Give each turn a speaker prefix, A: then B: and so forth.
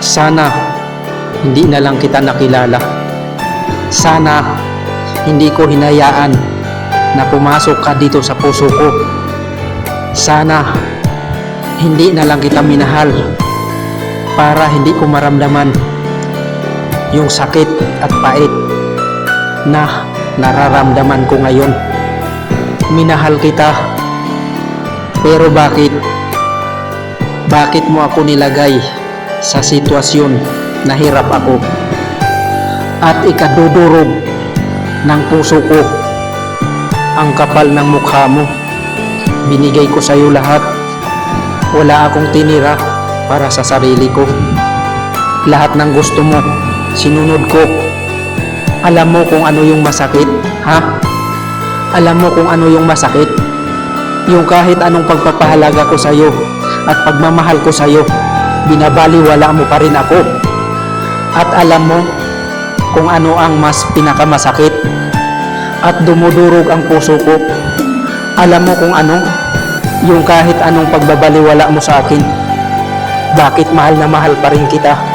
A: Sana hindi na lang kita nakilala. Sana hindi ko hinayaan na pumasok ka dito sa puso ko. Sana hindi na lang kita minahal para hindi ko maramdaman yung sakit at pait na nararamdaman ko ngayon. Minahal kita. Pero bakit? Bakit mo ako nilagay sa sitwasyon na hirap ako? At ikadudurog ng puso ko ang kapal ng mukha mo. Binigay ko sa iyo lahat. Wala akong tinira para sa sarili ko. Lahat ng gusto mo, sinunod ko. Alam mo kung ano yung masakit, ha? Alam mo kung ano yung masakit? Yung kahit anong pagpapahalaga ko sa iyo at pagmamahal ko sa iyo, binabaliwala mo pa rin ako. At alam mo kung ano ang mas pinakamasakit at dumudurog ang puso ko. Alam mo kung ano? Yung kahit anong pagbabaliwala mo sa akin. Bakit mahal na mahal pa rin kita?